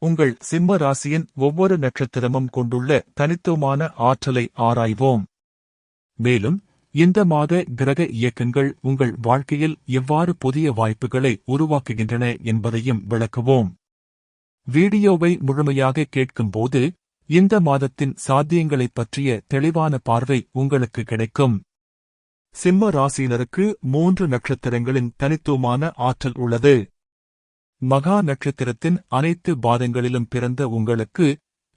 உங்கள் சிம்ம ராசியின் ஒவ்வொரு நட்சத்திரமும் கொண்டுள்ள தனித்துவமான ஆற்றலை ஆராய்வோம். மேலும் இந்த மாத கிரக இயக்கங்கள் உங்கள் வாழ்க்கையில் எவ்வாறு புதிய வாய்ப்புகளை உருவாக்குகின்றன என்பதையும் விளக்குவோம். வீடியோவை முழுமையாக கேட்கும்போது இந்த மாதத்தின் சாத்தியங்களைப் பற்றிய தெளிவான பார்வை உங்களுக்கு கிடைக்கும். சிம்ம ராசியினருக்கு மூன்று நட்சத்திரங்களின் தனித்துவமான ஆற்றல் உள்ளது. மகா நட்சத்திரத்தின் அனைத்து பாதங்களிலும் பிறந்த உங்களுக்கு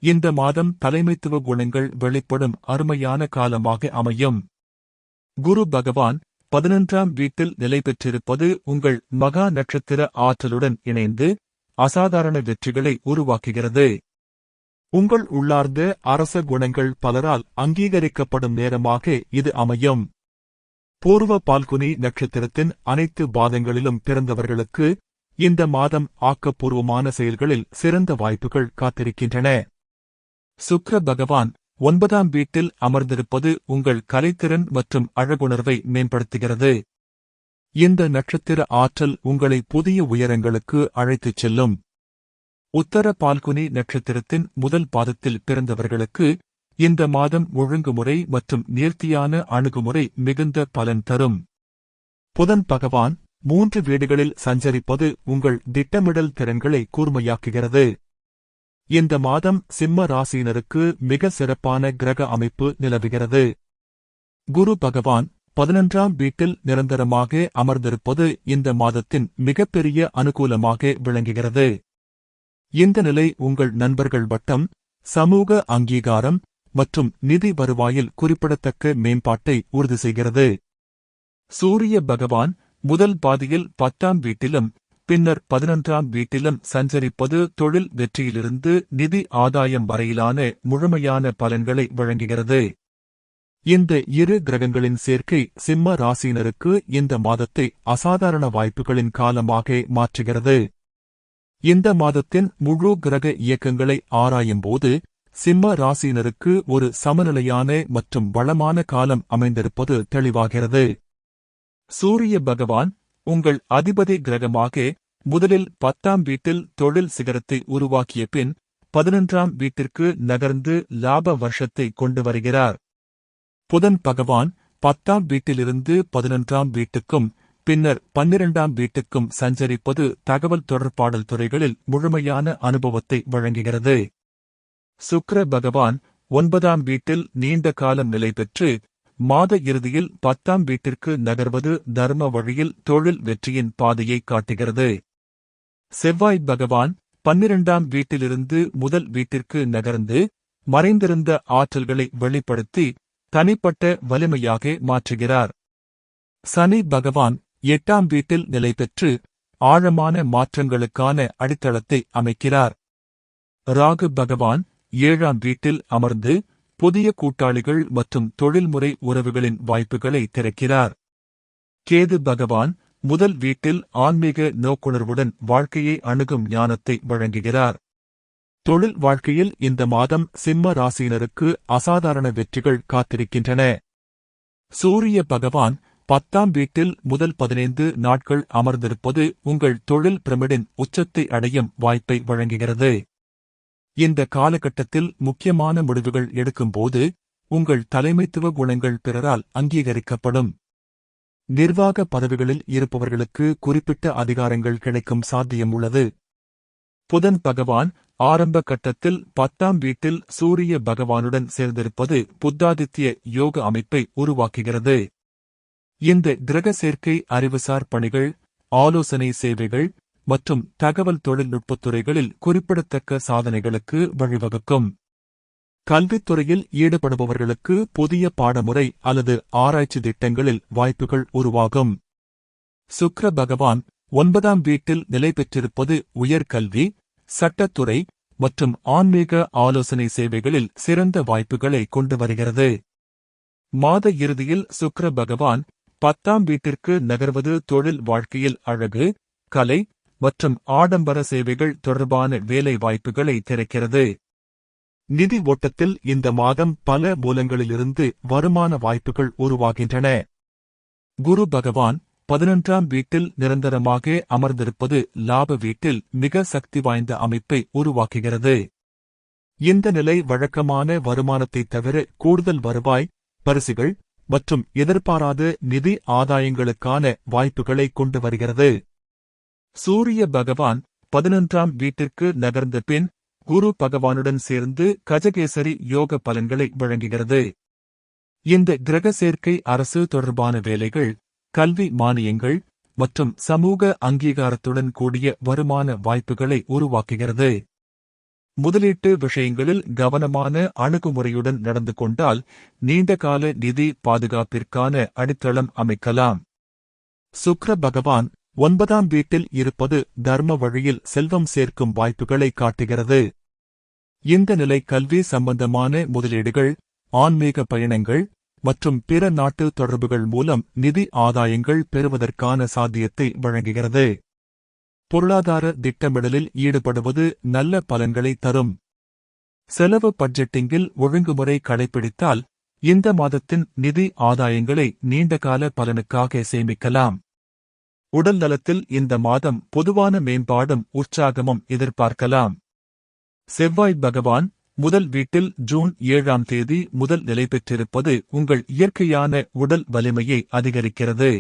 இந்த மாதம் தலைமைத்துவ குணங்கள் வெளிப்படும் அருமையான காலமாக அமையும். குரு பகவான் பதினொன்றாம் வீட்டில் நிலை பெற்றிருப்பது உங்கள் மகா நட்சத்திர ஆற்றலுடன் இணைந்து அசாதாரண வெற்றிகளை உருவாக்குகிறது. உங்கள் உள்ளார்ந்த அரச குணங்கள் பலரால் அங்கீகரிக்கப்படும் நேரமாக இது அமையும். பூர்வ பால்குனி நட்சத்திரத்தின் அனைத்து பாதங்களிலும் பிறந்தவர்களுக்கு இந்த மாதம் ஆக்கப்பூர்வமான செயல்களில் சிறந்த வாய்ப்புகள் காத்திருக்கின்றன. சுக்ர பகவான் ஒன்பதாம் வீட்டில் அமர்ந்திருப்பது உங்கள் கலைத்திறன் மற்றும் அழகுணர்வை மேம்படுத்துகிறது. இந்த நட்சத்திர ஆற்றல் உங்களை புதிய உயரங்களுக்கு அழைத்துச் செல்லும். உத்தர பால்குனி நட்சத்திரத்தின் முதல் பாதத்தில் பிறந்தவர்களுக்கு இந்த மாதம் ஒழுங்குமுறை மற்றும் நேர்த்தியான அணுகுமுறை மிகுந்த பலன் தரும். புதன் பகவான் மூன்று வீடுகளில் சஞ்சரிப்பது உங்கள் திட்டமிடல் திறன்களை கூர்மையாக்குகிறது. இந்த மாதம் சிம்ம ராசியினருக்கு மிக சிறப்பான கிரக அமைப்பு நிலவுகிறது. குரு பகவான் பதினொன்றாம் வீட்டில் நிரந்தரமாக அமர்ந்திருப்பது இந்த மாதத்தின் மிகப்பெரிய அனுகூலமாக விளங்குகிறது. இந்த நிலை உங்கள் நண்பர்கள் வட்டம் சமூக அங்கீகாரம் மற்றும் நிதி வருவாயில் குறிப்பிடத்தக்க மேம்பாட்டை உறுதி செய்கிறது. சூரிய பகவான் முதல் பாதியில் பத்தாம் வீட்டிலும் பின்னர் பதினொன்றாம் வீட்டிலும் சஞ்சரிப்பது தொழில் வெற்றியிலிருந்து நிதி ஆதாயம் வரையிலான முழுமையான பலன்களை வழங்குகிறது. இந்த இரு கிரகங்களின் சேர்க்கை சிம்ம ராசியினருக்கு இந்த மாதத்தை அசாதாரண வாய்ப்புகளின் காலமாக மாற்றுகிறது. இந்த மாதத்தின் முழு கிரக இயக்கங்களை ஆராயும்போது சிம்ம ராசியினருக்கு ஒரு சமநிலையான மற்றும் வளமான காலம் அமைந்திருப்பது தெளிவாகிறது. சூரிய பகவான் உங்கள் அதிபதி கிரகமாக முதலில் பத்தாம் வீட்டில் தொழில் சிகரத்தை உருவாக்கிய பின் பதினொன்றாம் வீட்டிற்கு நகர்ந்து லாப வருஷத்தை கொண்டு வருகிறார். புதன் பகவான் பத்தாம் வீட்டிலிருந்து பதினொன்றாம் வீட்டுக்கும் பின்னர் பன்னிரண்டாம் வீட்டுக்கும் சஞ்சரிப்பது தகவல் தொடர்பாடல் துறைகளில் முழுமையான அனுபவத்தை வழங்குகிறது. சுக்ர பகவான் ஒன்பதாம் வீட்டில் நீண்ட காலம் நிலை பெற்று மாத இறுதியில் பத்தாம் வீட்டிற்கு நகர்வது தர்ம வழியில் தொழில் வெற்றியின் பாதையை காட்டுகிறது. செவ்வாய் பகவான் பன்னிரண்டாம் வீட்டிலிருந்து முதல் வீட்டிற்கு நகர்ந்து மறைந்திருந்த ஆற்றல்களை வெளிப்படுத்தி தனிப்பட்ட வலிமையாக மாற்றுகிறார். சனி பகவான் எட்டாம் வீட்டில் நிலை பெற்று ஆழமான மாற்றங்களுக்கான அடித்தளத்தை அமைக்கிறார். ராகு பகவான் ஏழாம் வீட்டில் அமர்ந்து புதிய கூட்டாளிகள் மற்றும் தொழில்முறை உறவுகளின் வாய்ப்புகளை திறக்கிறார். கேது பகவான் முதல் வீட்டில் ஆன்மீக நோக்குணர்வுடன் வாழ்க்கையை அணுகும் ஞானத்தை வழங்குகிறார். தொழில் வாழ்க்கையில் இந்த மாதம் சிம்ம ராசியினருக்கு அசாதாரண வெற்றிகள் காத்திருக்கின்றன. சூரிய பகவான் பத்தாம் வீட்டில் முதல் பதினைந்து நாட்கள் அமர்ந்திருப்பது உங்கள் தொழில் பிரமிடின் உச்சத்தை அடையும் வாய்ப்பை வழங்குகிறது. இந்த காலகட்டத்தில் முக்கியமான முடிவுகள் எடுக்கும்போது உங்கள் தலைமைத்துவ குணங்கள் பிறரால் அங்கீகரிக்கப்படும். நிர்வாக பதவிகளில் இருப்பவர்களுக்கு குறிப்பிட்ட அதிகாரங்கள் கிடைக்கும் சாத்தியம் உள்ளது. புதன் பகவான் ஆரம்ப கட்டத்தில் பத்தாம் வீட்டில் சூரிய பகவானுடன் சேர்ந்திருப்பது புத்தாதித்ய யோக அமைப்பை உருவாக்குகிறது. இந்த கிரக சேர்க்கை அறிவுசார் பணிகள் ஆலோசனை சேவைகள் மற்றும் தகவல் தொழில்நுட்பத் துறைகளில் குறிப்பிடத்தக்க சாதனைகளுக்கு வழிவகுக்கும். கல்வித்துறையில் ஈடுபடுபவர்களுக்கு புதிய பாடமுறை அல்லது ஆராய்ச்சி திட்டங்களில் வாய்ப்புகள் உருவாகும். சுக்ர பகவான் ஒன்பதாம் வீட்டில் நிலை பெற்றிருப்பது உயர்கல்வி சட்டத்துறை மற்றும் ஆன்மீக ஆலோசனை சேவைகளில் சிறந்த வாய்ப்புகளை கொண்டு வருகிறது. மாத இறுதியில் சுக்ர பகவான் பத்தாம் வீட்டிற்கு நகர்வது தொழில் வாழ்க்கையில் அழகு கலை மற்றும் ஆடம்பர சேவைகள் தொடர்பான வேலை வாய்ப்புகளை திறக்கிறது. நிதி ஓட்டத்தில் இந்த மாதம் பல மூலங்களிலிருந்து வருமான வாய்ப்புகள் உருவாகின்றன. குரு பகவான் பதினொன்றாம் வீட்டில் நிரந்தரமாக அமர்ந்திருப்பது லாப வீட்டில் மிக சக்தி வாய்ந்த அமைப்பை உருவாக்குகிறது. இந்த நிலை வழக்கமான வருமானத்தை தவிர கூடுதல் வருவாய் பரிசுகள் மற்றும் எதிர்பாராத நிதி ஆதாயங்களுக்கான வாய்ப்புகளை கொண்டு வருகிறது. சூரிய பகவான் பதினொன்றாம் வீட்டிற்கு நகர்ந்த பின் குரு பகவானுடன் சேர்ந்து கஜகேசரி யோக பலன்களை வழங்குகிறது. இந்த கிரக சேர்க்கை அரசு தொடர்பான வேலைகள் கல்வி மானியங்கள் மற்றும் சமூக அங்கீகாரத்துடன் கூடிய வருமான வாய்ப்புகளை உருவாக்குகிறது. முதலீட்டு விஷயங்களில் கவனமான அணுகுமுறையுடன் நடந்து கொண்டால் நீண்டகால நிதி பாதுகாப்பிற்கான அடித்தளம் அமைக்கலாம். சுக்ர பகவான் ஒன்பதாம் வீட்டில் இருப்பது தர்ம வழியில் செல்வம் சேர்க்கும் வாய்ப்புகளை காட்டுகிறது. இந்த நிலை கல்வி சம்பந்தமான முதலீடுகள் ஆன்மீக பயணங்கள் மற்றும் பிற நாட்டு தொடர்புகள் மூலம் நிதி ஆதாயங்கள் பெறுவதற்கான சாத்தியத்தை வழங்குகிறது. பொருளாதார திட்டமிடலில் ஈடுபடுவது நல்ல பலன்களை தரும். செலவு பட்ஜெட்டிங்கில் ஒழுங்குமுறை கடைபிடித்தால் இந்த மாதத்தின் நிதி ஆதாயங்களை நீண்டகால பலனுக்காக சேமிக்கலாம். உடல் நலத்தில் இந்த மாதம் பொதுவான மேம்பாடும் உற்சாகமும் எதிர்பார்க்கலாம். செவ்வாய் பகவான் முதல் வீட்டில் ஜூன் ஏழாம் தேதி முதல் நிலை பெற்றிருப்பது உங்கள் இயற்கையான உடல் வலிமையை அதிகரிக்கிறது.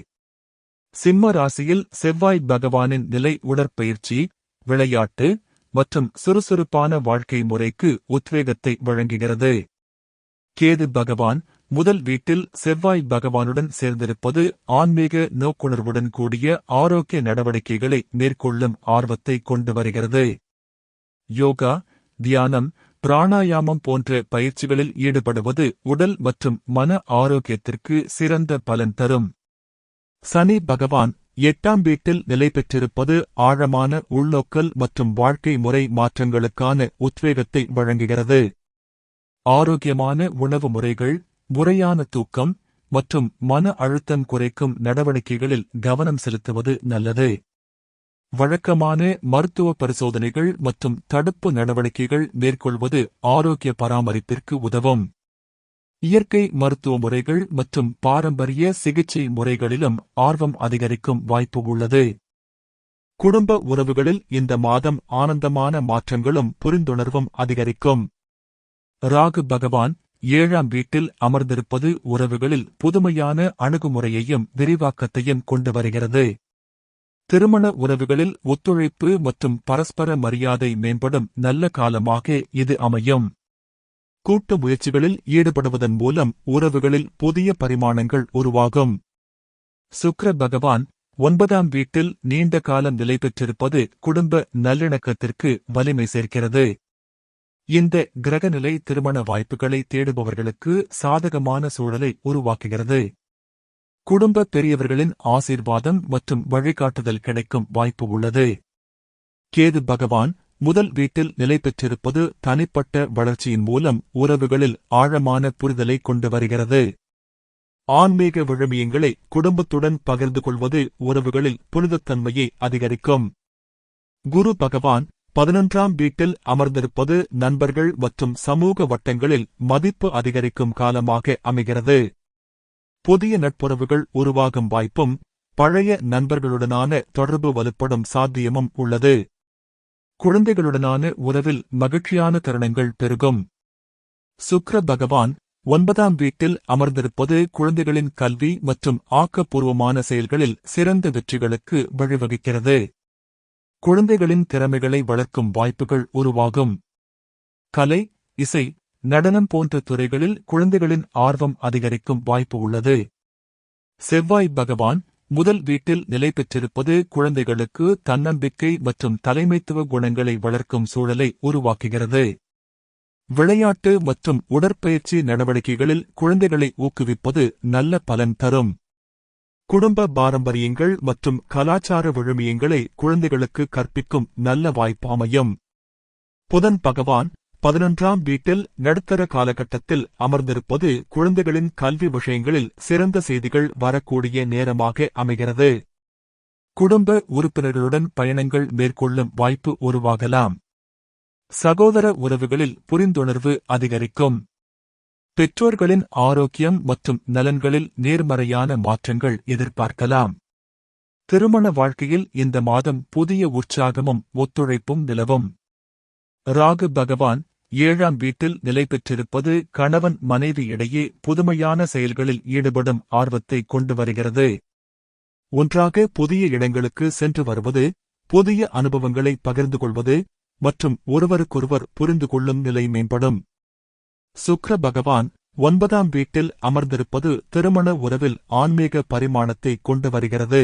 சிம்ம ராசியில் செவ்வாய் பகவானின் நிலை உடற்பயிற்சி விளையாட்டு மற்றும் சுறுசுறுப்பான வாழ்க்கை முறைக்கு உத்வேகத்தை வழங்குகிறது. கேது பகவான் முதல் வீட்டில் செவ்வாய் பகவானுடன் சேர்ந்திருப்பது ஆன்மீக நோக்குணர்வுடன் கூடிய ஆரோக்கிய நடவடிக்கைகளை மேற்கொள்ளும் ஆர்வத்தை கொண்டு வருகிறது. யோகா தியானம் பிராணாயாமம் போன்ற பயிற்சிகளில் ஈடுபடுவது உடல் மற்றும் மன ஆரோக்கியத்திற்கு சிறந்த பலன் தரும். சனி பகவான் எட்டாம் வீட்டில் நிலை பெற்றிருப்பது ஆழமான உள்நோக்கல் மற்றும் வாழ்க்கை முறை மாற்றங்களுக்கான உத்வேகத்தை வழங்குகிறது. ஆரோக்கியமான உணவு முறைகள் முறையான தூக்கம் மற்றும் மன அழுத்தம் குறைக்கும் நடவடிக்கைகளில் கவனம் செலுத்துவது நல்லது. வழக்கமான மருத்துவ பரிசோதனைகள் மற்றும் தடுப்பு நடவடிக்கைகள் மேற்கொள்வது ஆரோக்கிய பராமரிப்பிற்கு உதவும். இயற்கை மருத்துவ முறைகள் மற்றும் பாரம்பரிய சிகிச்சை முறைகளிலும் ஆர்வம் அதிகரிக்கும் வாய்ப்பு உள்ளது. குடும்ப உறவுகளில் இந்த மாதம் ஆனந்தமான மாற்றங்களும் புரிந்துணர்வும் அதிகரிக்கும். ராகு பகவான் ஏழாம் வீட்டில் அமர்ந்திருப்பது உறவுகளில் புதுமையான அணுகுமுறையையும் விரிவாக்கத்தையும் கொண்டு வருகிறது. திருமண உறவுகளில் ஒத்துழைப்பு மற்றும் பரஸ்பர மரியாதை மேம்படும் நல்ல காலமாக இது அமையும். கூட்டு முயற்சிகளில் ஈடுபடுவதன் மூலம் உறவுகளில் புதிய பரிமாணங்கள் உருவாகும். சுக்ர பகவான் ஒன்பதாம் வீட்டில் நீண்ட காலம் நிலை பெற்றிருப்பது குடும்ப நல்லிணக்கத்திற்கு வலிமை சேர்க்கிறது. இந்த கிரகநிலை திருமண வாய்ப்புகளை தேடுபவர்களுக்கு சாதகமான சூழலை உருவாக்குகிறது. குடும்ப பெரியவர்களின் ஆசீர்வாதம் மற்றும் வழிகாட்டுதல் கிடைக்கும் வாய்ப்பு உள்ளது. கேது பகவான் முதல் வீட்டில் நிலை பெற்றிருப்பது தனிப்பட்ட வளர்ச்சியின் மூலம் உறவுகளில் ஆழமான புரிதலை கொண்டு வருகிறது. ஆன்மீக விழுமியங்களை குடும்பத்துடன் பகிர்ந்து கொள்வது உறவுகளில் புனிதத்தன்மையை அதிகரிக்கும். குரு பகவான் பதினொன்றாம் வீட்டில் அமர்ந்திருப்பது நண்பர்கள் மற்றும் சமூக வட்டங்களில் மதிப்பு அதிகரிக்கும் காலமாக அமைகிறது. புதிய நட்புறவுகள் உருவாகும் வாய்ப்பும் பழைய நண்பர்களுடனான தொடர்பு வலுப்படும் சாத்தியமும் உள்ளது. குழந்தைகளுடனான உறவில் மகிழ்ச்சியான தருணங்கள் பெருகும். சுக்ர பகவான் ஒன்பதாம் வீட்டில் அமர்ந்திருப்பது குழந்தைகளின் கல்வி மற்றும் ஆக்கப்பூர்வமான செயல்களில் சிறந்த வெற்றிகளுக்கு வழிவகுக்கிறது. குழந்தைகளின் திறமைகளை வளர்க்கும் வாய்ப்புகள் உருவாகும். கலை இசை நடனம் போன்ற துறைகளில் குழந்தைகளின் ஆர்வம் அதிகரிக்கும் வாய்ப்பு உள்ளது. செவ்வாய் பகவான் முதல் வீட்டில் நிலை பெற்றிருப்பது குழந்தைகளுக்கு தன்னம்பிக்கை மற்றும் தலைமைத்துவ குணங்களை வளர்க்கும் சூழலை உருவாக்குகிறது. விளையாட்டு மற்றும் உடற்பயிற்சி நடவடிக்கைகளில் குழந்தைகளை ஊக்குவிப்பது நல்ல பலன் தரும். குடும்ப பாரம்பரியங்கள் மற்றும் கலாச்சார விழுமியங்களை குழந்தைகளுக்கு கற்பிக்கும் நல்ல வாய்ப்பாமையும். புதன் பகவான் பதினொன்றாம் வீட்டில் நடுத்தர காலகட்டத்தில் அமர்ந்திருப்பது குழந்தைகளின் கல்வி விஷயங்களில் சிறந்த செய்திகள் வரக்கூடிய நேரமாக அமைகிறது. குடும்ப உறுப்பினர்களுடன் பயணங்கள் மேற்கொள்ளும் வாய்ப்பு உருவாகலாம். சகோதர உறவுகளில் புரிந்துணர்வு அதிகரிக்கும். பெற்றோர்களின் ஆரோக்கியம் மற்றும் நலன்களில் நேர்மறையான மாற்றங்கள் எதிர்பார்க்கலாம். திருமண வாழ்க்கையில் இந்த மாதம் புதிய உற்சாகமும் ஒத்துழைப்பும் நிலவும். ராகு பகவான் ஏழாம் வீட்டில் நிலை பெற்றிருப்பது கணவன் மனைவி இடையே புதுமையான செயல்களில் ஈடுபடும் ஆர்வத்தை கொண்டு வருகிறது. ஒன்றாக புதிய இடங்களுக்கு சென்று வருவது புதிய அனுபவங்களை பகிர்ந்து கொள்வது மற்றும் ஒருவருக்கொருவர் புரிந்து கொள்ளும் நிலை மேம்படும். சுக்ர பகவான் ஒன்பதாம் வீட்டில் அமர்ந்திருப்பது திருமண உறவில் ஆன்மீக பரிமாணத்தை கொண்டு வருகிறது.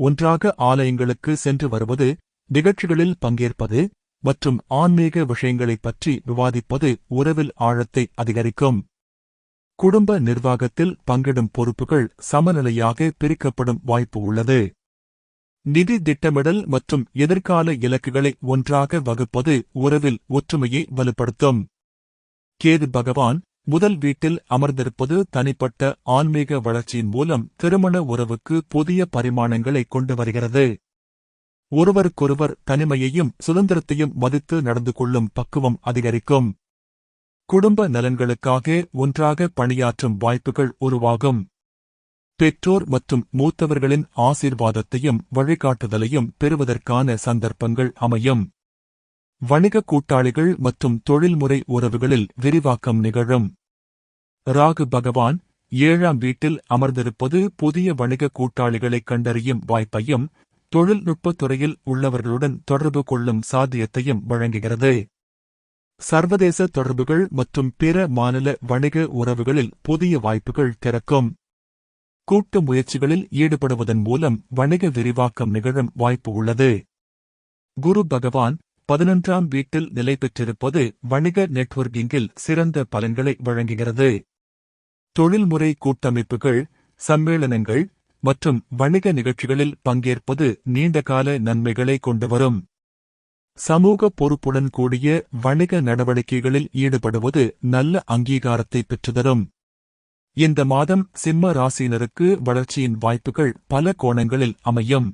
ஒன்றாக ஆலயங்களுக்கு சென்று வருவது நிகழ்ச்சிகளில் பங்கேற்பது மற்றும் ஆன்மீக விஷயங்களைப் பற்றி விவாதிப்பது உறவில் ஆழத்தை அதிகரிக்கும். குடும்ப நிர்வாகத்தில் பங்கிடும் பொறுப்புகள் சமநிலையாக பிரிக்கப்படும் வாய்ப்பு உள்ளது. நிதி திட்டமிடல் மற்றும் எதிர்கால இலக்குகளை ஒன்றாக வகுப்பது உறவில் ஒற்றுமையை வலுப்படுத்தும். கேது பகவான் முதல் வீட்டில் அமர்ந்திருப்பது தனிப்பட்ட ஆன்மீக வளர்ச்சியின் மூலம் திருமண உறவுக்கு புதிய பரிமாணங்களை கொண்டு வருகிறது. ஒருவருக்கொருவர் தனிமையையும் சுதந்திரத்தையும் மதித்து நடந்து கொள்ளும் பக்குவம் அதிகரிக்கும். குடும்ப நலன்களுக்காக ஒன்றாக பணியாற்றும் வாய்ப்புகள் உருவாகும். பெற்றோர் மற்றும் மூத்தவர்களின் ஆசீர்வாதத்தையும் வழிகாட்டுதலையும் பெறுவதற்கான சந்தர்ப்பங்கள் அமையும். வணிக கூட்டாளிகள் மற்றும் தொழில்முறை உறவுகளில் விரிவாக்கம் நிகழும். ராகு பகவான் ஏழாம் வீட்டில் அமர்ந்திருப்பது புதிய வணிக கூட்டாளிகளைக் கண்டறியும் வாய்ப்பையும் தொழில்நுட்பத் துறையில் உள்ளவர்களுடன் தொடர்பு கொள்ளும் சாத்தியத்தையும் வழங்குகிறது. சர்வதேச தொடர்புகள் மற்றும் பிற மாநில வணிக உறவுகளில் புதிய வாய்ப்புகள் திறக்கும். கூட்டு முயற்சிகளில் ஈடுபடுவதன் மூலம் வணிக விரிவாக்கம் நிகழும் வாய்ப்பு உள்ளது. குரு பகவான் பதினொன்றாம் வீட்டில் நிலை பெற்றிருப்பது வணிக நெட்வொர்க்கிங்கில் சிறந்த பலன்களை வழங்குகிறது. தொழில்முறை கூட்டமைப்புகள் சம்மேளனங்கள் மற்றும் வணிக நிகழ்ச்சிகளில் பங்கேற்பது நீண்டகால நன்மைகளை கொண்டுவரும். சமூக பொறுப்புடன் கூடிய வணிக நடவடிக்கைகளில் ஈடுபடுவது நல்ல அங்கீகாரத்தை பெற்றுதரும். இந்த மாதம் சிம்ம ராசியினருக்கு வளர்ச்சியின் வாய்ப்புகள் பல கோணங்களில் அமையும்.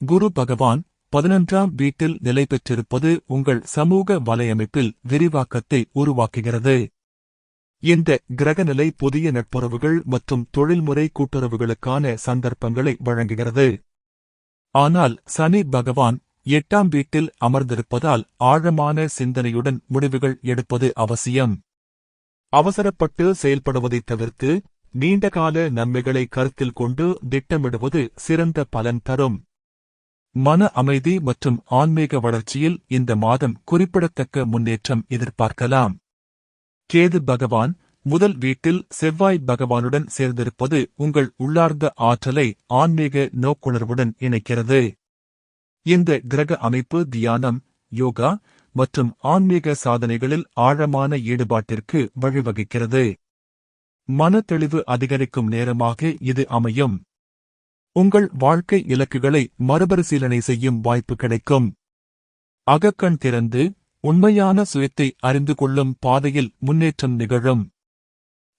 குரு பகவான் பதினொன்றாம் வீட்டில் நிலை பெற்றிருப்பது உங்கள் சமூக வலையமைப்பில் விரிவாக்கத்தை உருவாக்குகிறது. இந்த கிரகநிலை புதிய நட்புறவுகள் மற்றும் தொழில்முறை கூட்டுறவுகளுக்கான சந்தர்ப்பங்களை வழங்குகிறது. ஆனால் சனி பகவான் எட்டாம் வீட்டில் அமர்ந்திருப்பதால் ஆழமான சிந்தனையுடன் முடிவுகள் எடுப்பது அவசியம். அவசரப்பட்டு செயல்படுவதைத் தவிர்த்து நீண்டகால நன்மைகளை கருத்தில் கொண்டு திட்டமிடுவது சிறந்த பலன் தரும். மன அமைதி மற்றும் ஆன்மீக வளர்ச்சியில் இந்த மாதம் குறிப்பிடத்தக்க முன்னேற்றம் எதிர்பார்க்கலாம். கேது பகவான் முதல் வீட்டில் செவ்வாய் பகவானுடன் சேர்ந்திருப்பது உங்கள் உள்ளார்ந்த ஆற்றலை ஆன்மீக நோக்குணர்வுடன் இணைக்கிறது. இந்த கிரக அமைப்பு தியானம் யோகா மற்றும் ஆன்மீக சாதனைகளில் ஆழமான ஈடுபாட்டிற்கு வழிவகுக்கிறது. மனத்தெளிவு அதிகரிக்கும் நேரமாக இது அமையும். உங்கள் வாழ்க்கை இலக்குகளை மறுபரிசீலனை செய்யும் வாய்ப்பு கிடைக்கும். அகக்கண் திறந்து உண்மையான சுயத்தை அறிந்து கொள்ளும் பாதையில் முன்னேற்றம் நிகழும்.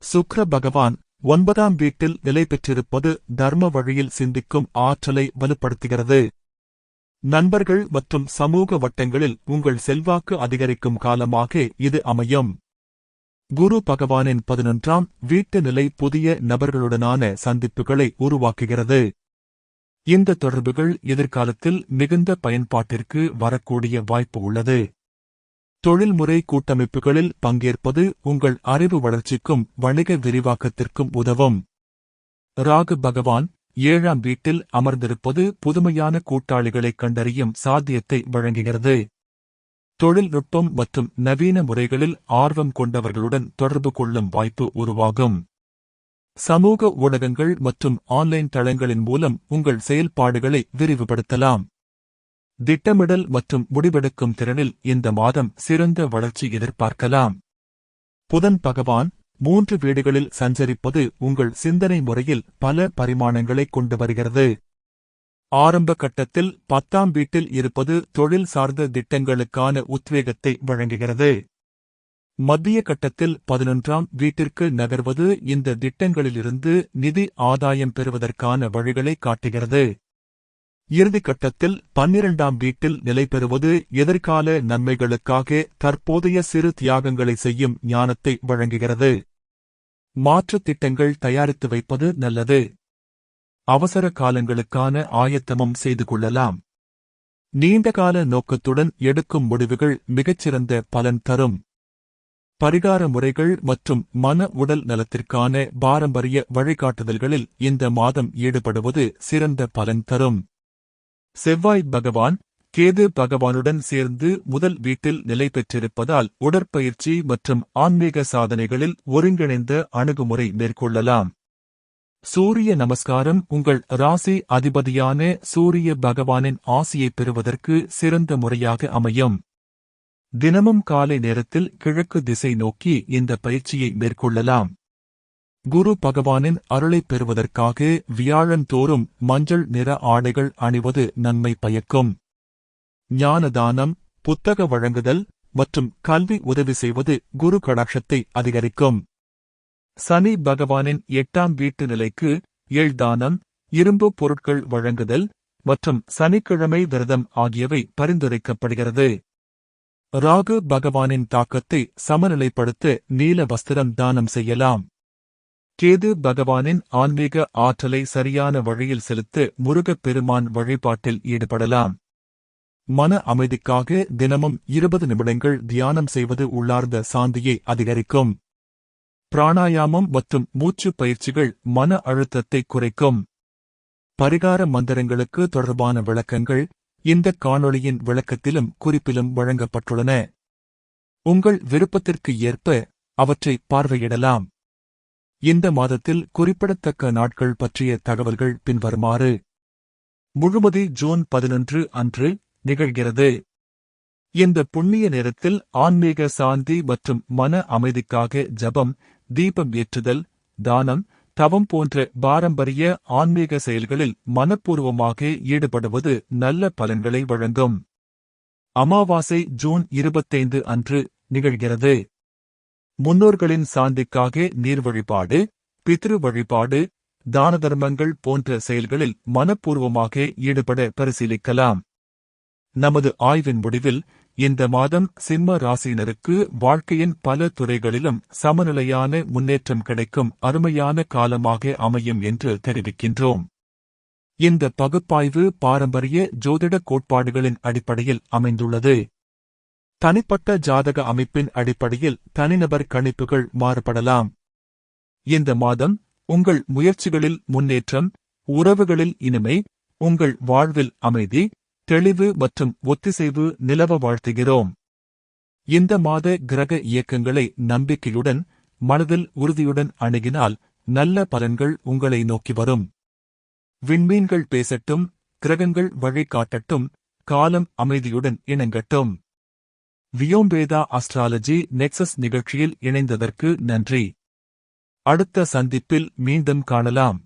சுக்ர பகவான் ஒன்பதாம் வீட்டில் நிலை பெற்றிருப்பது தர்ம வழியில் சிந்திக்கும் ஆற்றலை வலுப்படுத்துகிறது. நண்பர்கள் மற்றும் சமூக வட்டங்களில் உங்கள் செல்வாக்கு அதிகரிக்கும் காலமாக இது அமையும். குரு பகவானின் பதினொன்றாம் வீட்டு நிலை புதிய நபர்களுடனான சந்திப்புகளை உருவாக்குகிறது. இந்த தொடர்புகள் எதிர்காலத்தில் மிகுந்த பயன்பாட்டிற்கு வரக்கூடிய வாய்ப்பு உள்ளது. தொழில்முறை கூட்டமைப்புகளில் பங்கேற்பது உங்கள் அறிவு வளர்ச்சிக்கும் வணிக விரிவாக்கத்திற்கும் உதவும். ராகு பகவான் ஏழாம் வீட்டில் அமர்ந்திருப்பது புதுமையான கூட்டாளிகளைக் கண்டறியும் சாத்தியத்தை வழங்குகிறது. தொழில்நுட்பம் மற்றும் நவீன முறைகளில் ஆர்வம் கொண்டவர்களுடன் தொடர்பு கொள்ளும் வாய்ப்பு உருவாகும். சமூக ஊடகங்கள் மற்றும் ஆன்லைன் தளங்களின் மூலம் உங்கள் செயல்பாடுகளை விரிவுபடுத்தலாம். திட்டமிடல் மற்றும் முடிவெடுக்கும் திறனில் இந்த மாதம் சிறந்த வளர்ச்சி எதிர்பார்க்கலாம். புதன் பகவான் மூன்று வீடுகளில் சஞ்சரிப்பது உங்கள் சிந்தனை முறையில் பல பரிமாணங்களை கொண்டு வருகிறது. ஆரம்ப கட்டத்தில் பத்தாம் வீட்டில் இருப்பது தொழில் சார்ந்த திட்டங்களுக்கான உத்வேகத்தை வழங்குகிறது. மத்திய கட்டத்தில் பதினொன்றாம் வீட்டிற்கு நகர்வது இந்த திட்டங்களிலிருந்து நிதி ஆதாயம் பெறுவதற்கான வழிகளை காட்டுகிறது. இறுதி கட்டத்தில் பன்னிரண்டாம் வீட்டில் நிலை பெறுவது எதிர்கால நன்மைகளுக்காக தற்போதைய சிறு தியாகங்களை செய்யும் ஞானத்தை வழங்குகிறது. மாற்றுத் திட்டங்கள் தயாரித்து வைப்பது நல்லது. அவசர காலங்களுக்கான ஆயத்தமும் செய்து கொள்ளலாம். நீண்டகால நோக்கத்துடன் எடுக்கும் முடிவுகள் மிகச்சிறந்த பலன் தரும். பரிகார முறைகள் மற்றும் மன உடல் நலத்திற்கான பாரம்பரிய வழிகாட்டுதல்களில் இந்த மாதம் ஈடுபடுவது சிறந்த பலன் தரும். செவ்வாய் பகவான் கேது பகவானுடன் சேர்ந்து முதல் வீட்டில் நிலை பெற்றிருப்பதால் உடற்பயிற்சி மற்றும் ஆன்மீக சாதனைகளில் ஒருங்கிணைந்த அணுகுமுறை மேற்கொள்ளலாம். சூரிய நமஸ்காரம் உங்கள் ராசி அதிபதியான சூரிய பகவானின் ஆசியை பெறுவதற்கு சிறந்த முறையாக அமையும். தினமும் காலை நேரத்தில் கிழக்கு திசை நோக்கி இந்த பயிற்சியை மேற்கொள்ளலாம். குரு பகவானின் அருளைப் பெறுவதற்காக வியாழன் தோறும் மஞ்சள் நிற ஆடைகள் அணிவது நன்மை பயக்கும். ஞானதானம் புத்தக வழங்குதல் மற்றும் கல்வி உதவி செய்வது குரு கடாட்சத்தை அதிகரிக்கும். சனி பகவானின் எட்டாம் வீட்டு நிலைக்கு எழ்தானம் இரும்பு பொருட்கள் வழங்குதல் மற்றும் சனிக்கிழமை விரதம் ஆகியவை பரிந்துரைக்கப்படுகிறது. ராகு பகவானின் தாக்கத்தை சமநிலைப்படுத்த நீல வஸ்திரம் தானம் செய்யலாம். கேது பகவானின் ஆன்மீக ஆற்றலை சரியான வழியில் செலுத்த முருகப் பெருமான் வழிபாட்டில் ஈடுபடலாம். மன அமைதிக்காக தினமும் இருபது நிமிடங்கள் தியானம் செய்வது உள்ளார்ந்த சாந்தியை அதிகரிக்கும். பிராணாயாமம் மற்றும் மூச்சு பயிற்சிகள் மன அழுத்தத்தை குறைக்கும். பரிகார மந்திரங்களுக்கு தொடர்பான விளக்கங்கள் இந்த காணொளியின் விளக்கத்திலும் குறிப்பிலும் வழங்கப்பட்டுள்ளன. உங்கள் விருப்பத்திற்கு ஏற்ப அவற்றை பார்வையிடலாம். இந்த மாதத்தில் குறிப்பிடத்தக்க நாட்கள் பற்றிய தகவல்கள் பின்வருமாறு முழுமதி ஜூன் பதினொன்று அன்று நிகழ்கிறது. இந்த புண்ணிய நேரத்தில் ஆன்மீக சாந்தி மற்றும் மன அமைதிக்காக ஜபம் தீபம் ஏற்றுதல் தானம் தவம் போன்ற பாரம்பரிய ஆன்மீக செயல்களில் மனப்பூர்வமாக ஈடுபடுவது நல்ல பலன்களை வழங்கும். அமாவாசை ஜூன் இருபத்தைந்து அன்று நிகழ்கிறது. முன்னோர்களின் சாந்திக்காக நீர் வழிபாடு பித்ரு வழிபாடு தான தர்மங்கள் போன்ற செயல்களில் மனப்பூர்வமாக ஈடுபட பரிசீலிக்கலாம். நமது ஆய்வின் முடிவில் இந்த மாதம் சிம்ம ராசியினருக்கு வாழ்க்கையின் பல துறைகளிலும் சமநிலையான முன்னேற்றம் கிடைக்கும் அருமையான காலமாக அமையும் என்று தெரிவிக்கின்றோம். இந்த பகுப்பாய்வு பாரம்பரிய ஜோதிட கோட்பாடுகளின் அடிப்படையில் அமைந்துள்ளது. தனிப்பட்ட ஜாதக அமைப்பின் அடிப்படையில் தனிநபர் கணிப்புகள் மாறுபடலாம். இந்த மாதம் உங்கள் முயற்சிகளில் முன்னேற்றம் உறவுகளில் இனிமை உங்கள் வாழ்வில் அமைதி தெளிவு மற்றும் ஒத்திசைவு நிலவ வாழ்த்துகிறோம். இந்த மாத கிரக இயக்கங்களை நம்பிக்கையுடன் மனதில் உறுதியுடன் அணுகினால் நல்ல பலன்கள் உங்களை நோக்கி வரும். விண்மீன்கள் பேசட்டும் கிரகங்கள் வழிகாட்டட்டும் காலம் அமைதியுடன் இணங்கட்டும். வியோம்பேதா அஸ்ட்ராலஜி நெக்சஸ் நிகழ்ச்சியில் இணைந்ததற்கு நன்றி. அடுத்த சந்திப்பில் மீண்டும் காணலாம்.